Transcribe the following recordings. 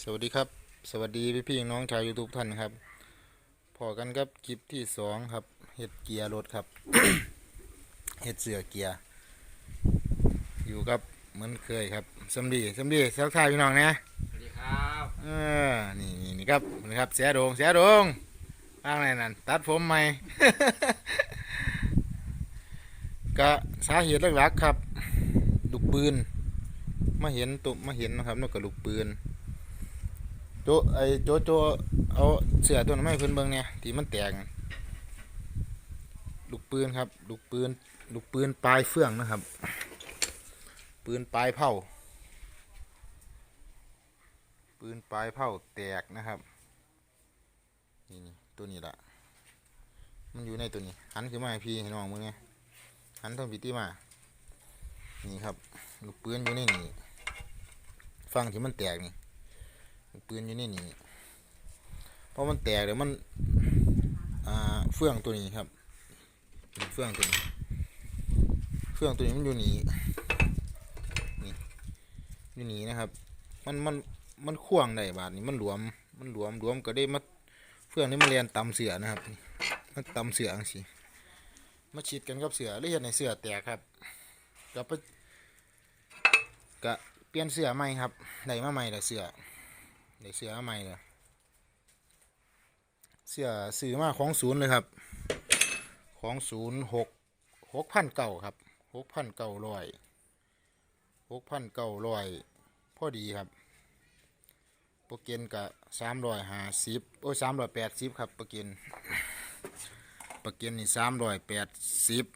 สวัสดีครับ สวัสดีพี่พี่ๆน้องชาวยูทูบท่านครับพอกันครับคลิปที่สองครับเห็ดเกียร์รถครับเห็ดเสือเกียร์ อยู่ครับเหมือนเคยครับสำดีสำดีสักทายพี่น้องนะสวัสดีครับเออนี่นี่นี่ครับนี่ครับเสียโดงเสียโดงว่างไรนั่นตัดผมใหม่ก็สาเหตุหลักๆครับลูกปืนมาเห็นตุมาเห็นนะครับนกกับลูกปืน โจไอโจโจเอาเสือตัวนั้นมาให้เพิ่นเบิ่งเนี่ยที่มันแตกลูกปืนครับลูกปืนลูกปืนปลายเฟื่องนะครับ ปืนปลายเผาปืนปลายเผาแตกนะครับนี่ตัวนี้ละมันอยู่ในตัวนี้ หันขึ้นมาให้พี่ให้น้องมึงไงหันทางพิตีมา นี่ครับ ลูกปืนอยู่ในนี่ฟังที่มันแตกนี่ ปืนอยู่นี่นี่เพราะมันแตกเดี๋ยวมันอ่าเฟื่องตัวนี้ครับเฟื่องตัวนี้เฟื่องตัวนี้มันอยู่นี่นี่อยู่นี่นะครับ มันมันมันข่วงได้บาดนี้มันหลวมมันหลวมหลวมก็ได้มาเฟื่องนี้มาเรียนตำเสือนะครับนี่มันตำเสืออังสิมาฉีดกันกับเสือหรือเห็นในเสือแตกครับก็ไปก็เปลี่ยนเสือใหม่ครับได้มาใหม่ละเสือ ได้เสื้อใหม่เลยเสื้อซื้อมาของศูนย์เลยครับ ของศูนย์หกหกพันเก่าครับหกพันเก่าร้อยหกพันเก่าร้อยพอดีครับโปรเกนกับสามร้อยห้าสิบโอ้ยสามร้อยแปดสิบครับโปรเกนโปรเกนนี่สามร้อยแปดสิบ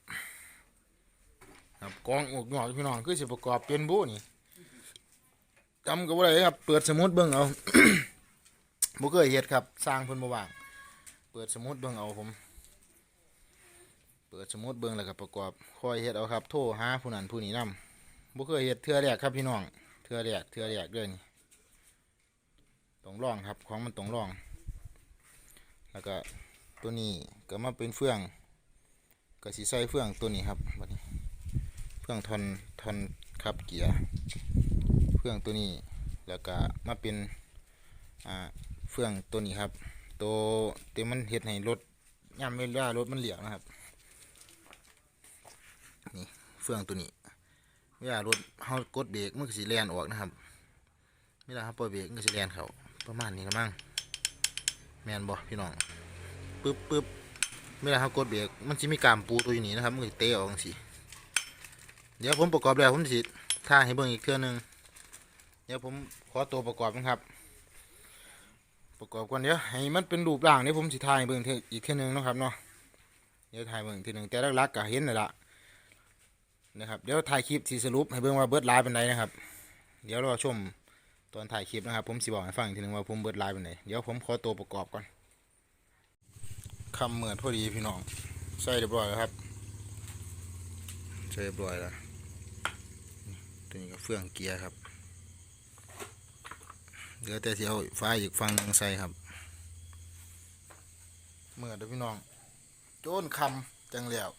ครับกองอกหงอกพี่น้องคือสิประกอบเป็นบุนี่ จำก็บ่ได้ครับ เปิดสมุดเบิ่งเอาบ่เคยเฮ็ดครับ สร้างเพิ่นบ่ว่าง เปิดสมุดเบิ่งเอาผม เปิดสมุดเบิ่งแล้วก็ประกอบค่อยเฮ็ดเอาครับ โทรหาผู้นั้นผู้นี้นํบ่เคยเฮ็ดเทื่อแรกครับพี่น้อง เทื่อแรกเทื่อแรกเด้อนี่ต้องลองครับ ของมันต้องลอง แล้วก็ตัวนี้ก็มาเป็นเฟืองก็สิใส่เฟืองตัวนี้ครับบัดนี้เฟืองทอนทอนขับเกียร์เฟื่องตัวนี้ แล้วก็มาเป็นอ่าเฟื่องตัวนี้ครับตัวที่มันเฮ็ดให้รถย่ำเวลารถมันเหลี่ยมนะครับนี่เฟื่องตัวนี้เวลารถเฮากดเบรกมันก็สิแลนออกนะครับเวลาเฮาปล่อยเบรกมันก็สิแลนเขาประมาณนี้ละมั้งแมนบ่พี่น้องปึ๊บปึ๊บเวลาเฮากดเบรกมันสิมีกามปูตัวอยู่นี่นะครับมันก็เตะออกจังซี่เดี๋ยวผมประกอบแล้วผมสิท่าให้เบิ่งอีกเทื่อหนึง ดี๋ยวผมขอตัวประกอบนะครับ ประกอบก่อนเดี๋ยวให้มันเป็นรูปร่างนี่ผมสิถ่ายเบิ่งทีอีกทีนึงนะครับเนาะเดี๋ยวถ่ายเบิ่งอีกเทีนึงแต่ลักๆก็เห็นนั่นละนะครับเดี๋ยวถ่ายคลิปที่สรุปให้เบิ่งว่าเบิร์ดไลน์เป็นไดนะครับ เดี๋ยวรอชมตอนถ่ายคลิปนะครับ ผมสิบอกให้ฟังอีกทีนึงว่าผมเบิร์ดไลน์เป็นไดเดี๋ยวผมขอตัวประกอบก่อนคำเหมือนพอดีพี่น้องใส่เรียบร้อยแล้วครับใส่เรียบร้อยแล้วตัวนี้ก็เฟื่องเกียร์ครับ เหลือแต่เที่เอาฟ้าอีกฝั่งหนึงใส่ครับ เมื่อเด้อพี่น้อง โจนคำจังแล้ว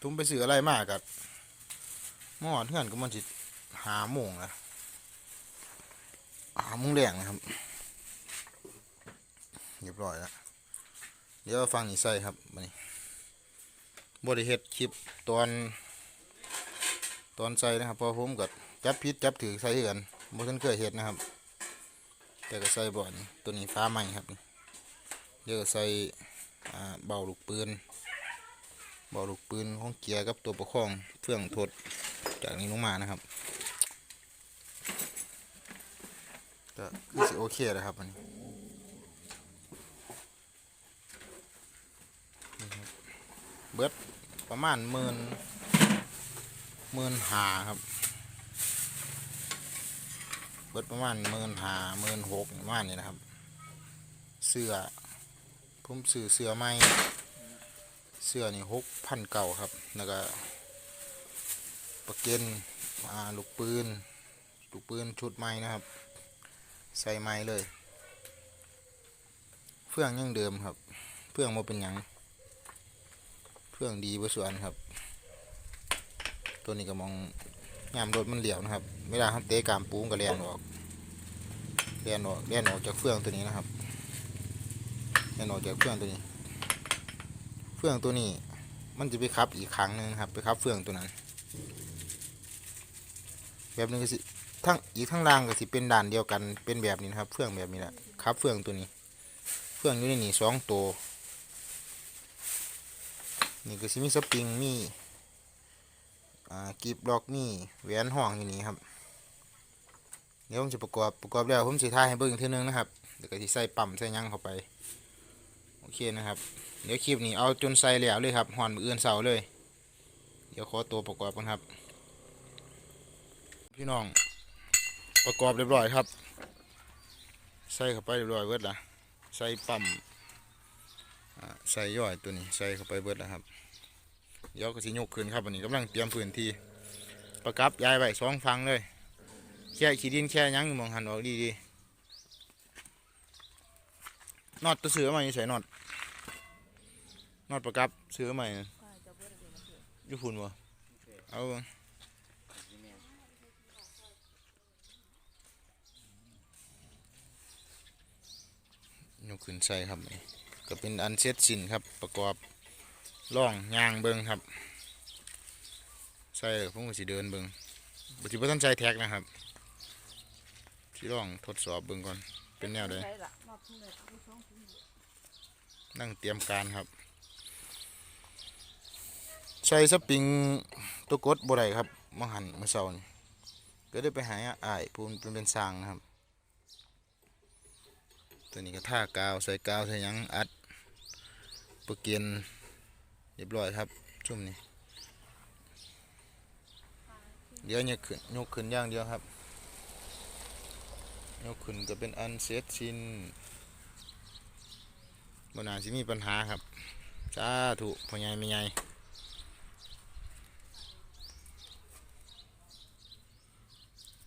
ทุ่มไปซื้ออะไรมากกัดหม้อเทือนก็มันจิหาโมงนะหาโมงแดงนะครับเรียบร้อยแล้วเดี๋ยวฟังอีกใส่ครับมานี่บริเฮ็ดคลิปตอนตอนใส่นะครับพอผมกับจับพิษจับถือใส่คือกัน บ่ทันเคยเฮ็ดนะครับ แต่ก็ใส่บ่อนตัวนี้ฟ้าใหม่ครับเดี๋ยวก็ใส่เบาลูกปืนเบาลูกปืนของเกียร์กับตัวประคองเฟื่องทดจากนี้ลงมานะครับก็คือสิโอเคแล้วครับอันนี้นี่ครับเบิดประมาณหมื่นหมื่นหาครับ เบิดประมาณหมื่นหาหมื่นหกประมาณนี้นะครับ เสื้อผมซื้อเสื้อใหม่เสื้อนี่หกพันเก่าครับ แล้วก็ประเก็นอาลูกปืน ลูกปืนชุดใหม่นะครับ ใส่ใหม่เลย เฟื่องยังเดิมครับ เฟื่องมาเป็นหยัง เฟื่องดีประส่วนครับ ตัวนี้ก็มอง ยามรถมันเหลียวนะครับ เวลาเขาเตะกามปูมนก็เลียนออกเลียนออกเลียนออกจากเฟืองตัวนี้นะครับเลียนออกจากเฟืองตัวนี้ เฟืองตัวนี้ มันจะไปคับอีกครั้งหนึ่งครับ ไปคับเฟืองตัวนั้น แบบนึงก็สิทั้งอีกทั้งล่างก็สิเป็นด่านเดียวกันเป็นแบบนี้นะครับ เฟืองแบบนี้แหละคับเฟืองตัวนี้ เฟืองอยู่ในนี่สองตัวนี่ก็สิมีสปริงมี กีบล็อกมีแหวนห้องอยู่นี่ครับเดี๋ยวผมจะประกอบประกอบแล้วผมสิท่ายให้เบิ่งอีกทีนึงนะครับเดี๋ยวก็สิใส่ปั๊มใส่ยังเข้าไปโอเคนะครับ เดี๋ยวคลิปนี้เอาจนใส่แล้วเลยครับห่อนมืออื่นเสาเลย เดี๋ยวขอตัวประกอบกันครับ พี่น้องประกอบเรียบร้อยครับใส่เข้าไปเรียบร้อยเบิดละใส่ปั๊มใส่ย่อยตัวนี้ใส่เข้าไปเบิดล้วครับ เดี๋ยวก็สิยกขึ้นครับวันนี้กำลังเตรียมพื้นที่ประกับย้ายไว้สองฟังเลยแค่ขี้ดินแค่ยังมองหันออกดีดีน็อตตัวเสือมาอยู่ใส่น็อตน็อตประกับเสือใหม่ยู่พุ่นบ่เอาเบิ่งยกขึ้นใส่ครับนี่ก็เป็นอันเสร็จสิ้นครับประกอบ ล่องยางเบิงครับ ใส่แล้วผมก็สิเดินเบิงบ่สิบ่ทันใส่แท็กนะครับที่ล่องทดสอบเบิงก่อน เป็นแนวใดใช่ละรอบที่เลยนั่งเตรียมการครับใช้สปริงตัวกดบ่ได้ครับมาหันมื่อเช้านี่ก็ได้ไปหาอ้ายผู้เป็นเป็นสางนะครับ ตัวนี้ก็ท่ากาวใส่กาวใส่ยังอัดปรเกียน เรียบร้อยครับจุ่มนี่เดี๋ยวยกขึ้นยกขึ้นอย่างเดียวครับยกขึ้นก็เป็นอันเสร็จสิ้นบนาสิมีปัญหาครับสาธุพ่อใหญ่ไม่ใหญ่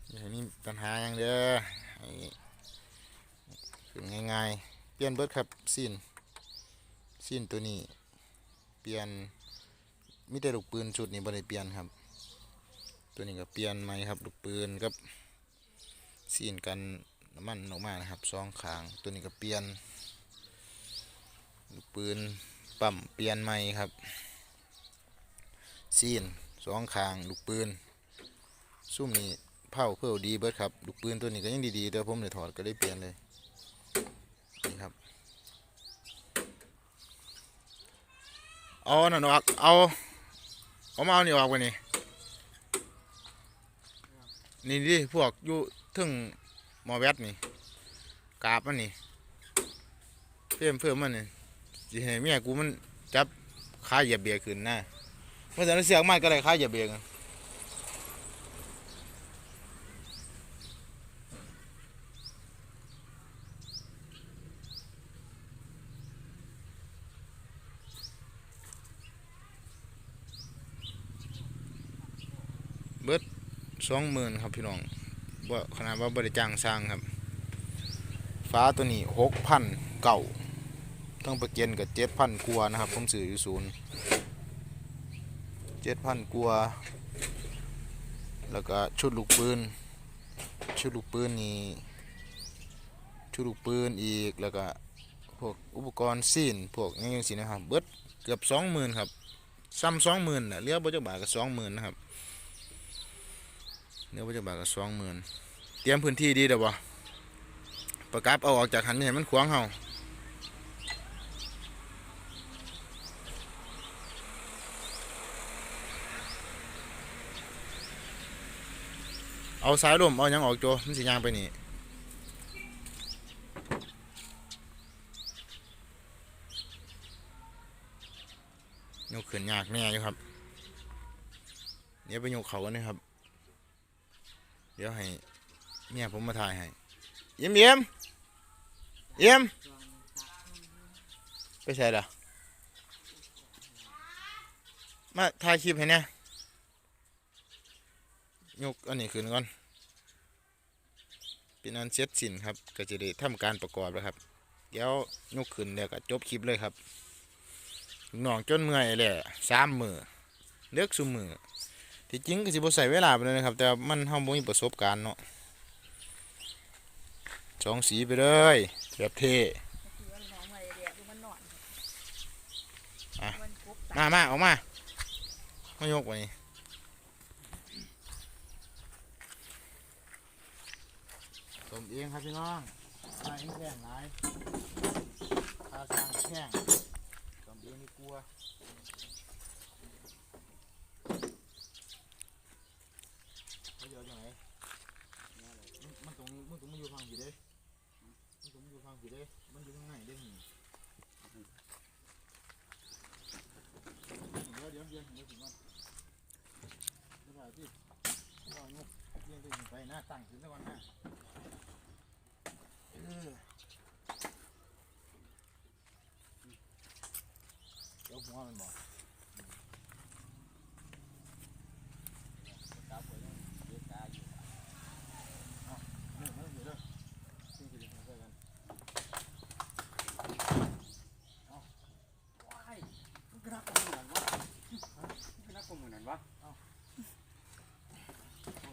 อย่าให้มีปัญหาอย่างเด้อให้ขึ้นง่ายๆ เปลี่ยนเบิดครับสิ้นสิ้นตัวนี้ ปลี่ยนมีแต่ลูกปืนชุดนี้บ่ได้เปลี่ยนครับ ตัวนี้ก็เปลี่ยนใหม่ครับลูกปืนกับซีนกันน้ำมันออกมานะครับสองขางตัวนี้ก็เปลี่ยนลูกปืนปั๊มเปลี่ยนใหม่ครับซีนสองขางลูกปืนซุ่มนี้เผาเพื่อดีเบิร์ดครับลูกปืนตัวนี้ก็ยังดีๆแต่ผมเลยถอดก็ได้เปลี่ยนเลยนี่ครับ เอาหน่อยออกเอาเอามาเอานี่ออกไปนี่นี่ดิพวกอยู่ถึงมอแวดนี่กาบมันนี่เพิ่มเพิ่มมันนี่สิให้เมียกูมันจับขาเหยียบเบียขึ้นนะเมื่อแต่เสียงมากก็เลยขาเหยียบเบียกัน สองหมื่นครับพี่น้องว่าขนาดว่าบริจ้างสร้างครับ ฟ้าตัวนี้หกพันเก่าทั้งประเกียนกับเจ็ดพันกัวนะครับผมซื้ออยู่ศูนย์เจ็ดพันกัว แล้วก็ชุดลูกปืน ชุดลูกปืนนี่ชุดลูกปืนอีกแล้วก็พวกอุปกรณ์ซีนพวกนี้สินะครับเบิดเกือบสองหมื่นครับซ้ำสองหมื่นน่ะเหลือบริจาคบาทก็สองหมื่นนะครับ เหลือบริจาคบาทก็สองหมื่นเตรียมพื้นที่ดีเด้อบ่ประกับเอาออกจากหันนี่ให้มันขวางเฮาเอาสายลมเอายังออกโจมันสิยางไปนี่ยกขึ้นยากแน่อยู่ครับ เดี๋ยวไปยกเขากันนะครับ เดี๋ยวให้เมียผมมาถ่ายให้เยี่ยมเยี่ยมเยี่ยมไปใช่ละมาถ่ายคลิปให้เนี่ยยกอันนี้ขึ้นก่อนเป็นอันเสร็จสิ้นครับ ก็จะได้ทำการประกอบแล้วครับ เดี๋ยวยกขึ้นเดี๋ยวก็จบคลิปเลยครับน้องจนเมื่อยแหละสามมือเลือกซุมือ ที่จริงก็สิบ่ใส่เวลาไปเลยนะครับ แต่มันเฮาบ่มีประสบการณ์เนาะสองสีไปเลยแบบเท่คือว่ามาเดียวดูมันนออกมามาออกมาไม่ยกไว้นี่สมเองครับพี่น้องมาเองแข่งหลายตาสร้างแข่งสมเองนี่กลัวเขาเดี๋ยวจังไหนมันมันตรงมันตรงมันอยู่ฟังอยู่เด้มันตรงมัน อยู่ฟังอยู่เด้มันอยู่ข้างในเด้หนิเดี๋ยวเดี๋ยวเดี๋ยวเดี๋ยวถึงก่อนเดี๋ยวถ่เราเนี่ยเดี๋ยงตัวไปหน้าตั้งถึงตะวันหน้าเออเดี๋ยวหัวมันบอกจับไว้เลยเดี๋ยวตาอยู่เอาเนี่ยมันอยู่เด้อซึ่งจะเป็นคนใกล้กัน ว้ายมันก็นักกว่ามือนั่นวะมันก็นักกว่ามือนั่นวะเอ้า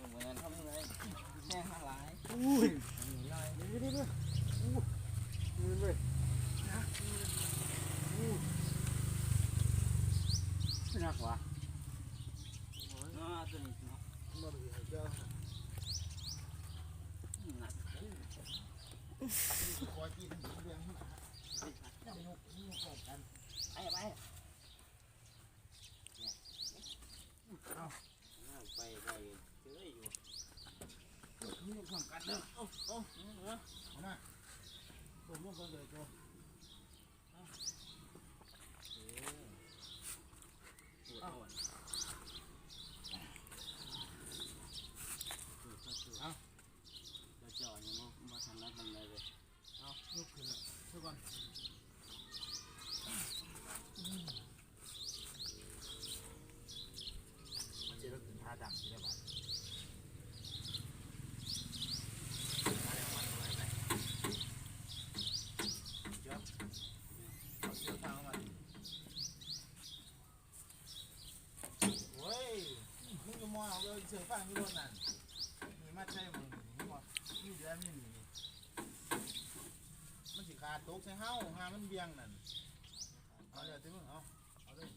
เหมือนกันทำยังไงแม่ห้าหลาย อุ้ย เดี๋ยวเดี๋ยวเดี๋ยวอู้ยืนเลยนะนักวะเนาะตัวนี้เนาะ มาดูให้เจ้า หนัก คอยกินเรื่องนี้จะยกนี่ยกกัน ไปไปเอาไปไปเจออยู่นี่ทำกันเด้อโอ้โอ้เนาะเอามาผมร่วมกันเลยโจปวดหัวเอาจะจ่อยมั้งมาทำแล้วมันเลย เอายกขึ้นช่วยก่อนมันจะรถถึงท่าดังที่ได้บ้างเอาเชือกฟางเข้ามาโอ้ยมึงจะมอง เสือฟางที่โดนั่นมีมาใช่มึงนี่มั้งนี่เดือนนี่นี่มันสิขาดตกใส่เฮาหามันเบี่ยงนั่นเอาเดี๋ยวติมึงเอา เอาเลย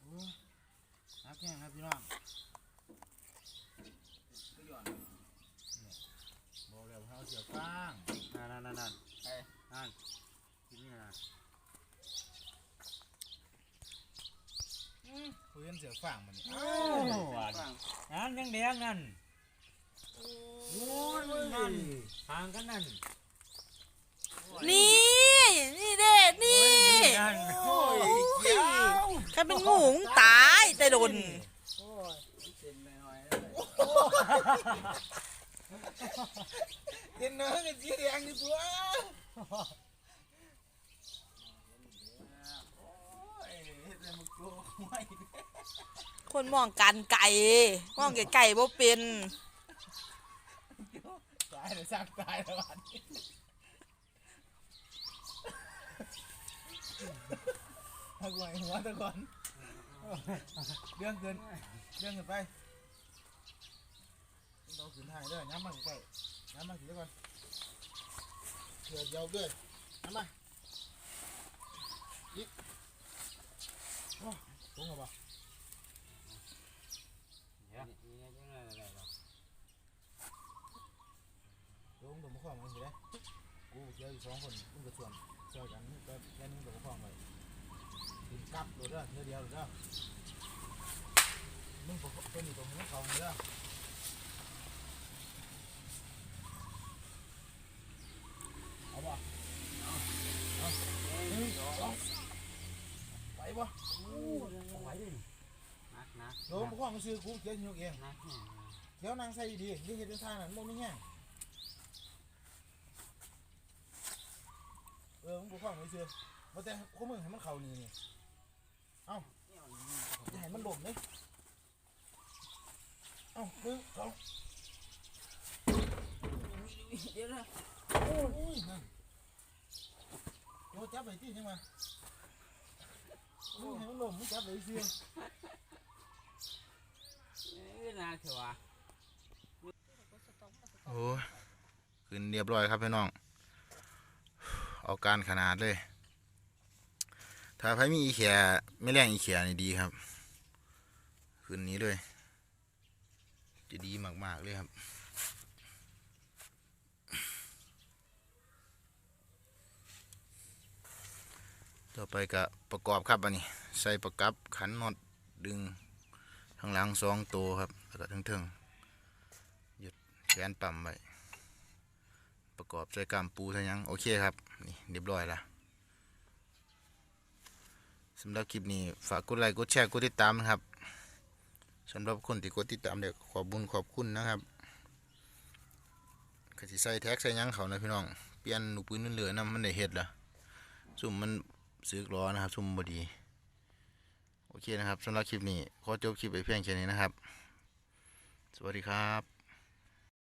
โอ้ยนักแข่งครับพี่น้องบอกแล้วให้เอาเสือฟาง นั่นนั่นนั่นนั่นไปนั่นกินนี่นะ คุยกันเสื อฟางมันนี่โอ้หวานนั่นยังแดงนั่นโอ้ยนั่นห่างกันนั่นนี่ นี่เด็ดนี่นั่นโอ้ยเกี่ยวใครเป็นงูมึงตายแต่โดนโอ้ยเต็มหน่อยเห็นเนื้อกันสีแดงอยู่ตัวโอ้ยเฮ็ดอะไรมึงกลัวไม่ คนมองกันไก่มองไก่ไก่บ่เป็นตายเลยสร้างตายแล้วอันนี้ถ้ากูไอ้หัวตะก่อนเรื่องเกินเรื่องเกินไปเราขึ้นถ่ายเด้อย้ำมาใกล้ๆย้ำมาสิเดี๋ยวก่อนเถื่อเดียวด้วยย้ำมาอีกโอ้ตรงกับปะ เนี่ยนี่ยังไงอะไรหรอ ลงตัวมุขของมันสิเลยกูเจออยู่สองคนมึงกับส่วนเจอกันมึงก็แค่นึงตัวมุขของไปกินกลับตัวเด้อเทื่อเดียวเด้อมึงเป็นอยู่ตรงมุขของเด้อเอาบ่เอาเอาหนึ่งสองไปบ่ไหวดินักนักโดนมุขของซื้อกูเจ้าอยู่เองนักเนี่ยเดี๋ยวนางใส่ดีๆนี่เห็ดเป็นทางนั้นบ่มีแห้ง เออมึงมุขของไปซื้อบ่แต่คู่มึงให้มันเข้านี่นี่เนี่ยอย่าให้มันหล่มเลยเอ้าหนึ่งสองเดี๋ยวนะโอ้ยนั่นโอ้จับไปที่ยังไงมึงให้มันหล่มมึงจับไปเสียเอ้ยนาเถอะวะโอ้ยขึ้นเรียบร้อยครับพี่น้อง เอาการขนาดเลย ถ้าใครมีอีเขียไม่แรงอีเขียนี่ดีครับขึ้นนี้เลย จะดีมาก ๆ เลยครับต่อไปก็ประกอบครับอันนี้ ใส่ประกับขันน็อตดึงข้างหลังสองตัวครับแล้วก็ทั้งเทิงๆยึดแขนปั๊มไว้ประกอบใส่กามปูทั้งยัง โอเคครับ นี่เรียบร้อยละสำหรับคลิปนี้ฝากกดไลค์กดแชร์กดติดตามนะครับสำหรับคนที่กดติดตามเด็กขอบุญขอบคุณนะครับก็สิใส่แท็กใส่ยังเขานะพี่น้องเปลี่ยนหนูปืนเหลือนะมันได้เห็ดละซุ่มมันสึกล้อนะครับซุ่มบดีโอเคนะครับสำหรับคลิปนี้ขอจบคลิปไปเพียงแค่นี้นะครับ สวัสดีครับ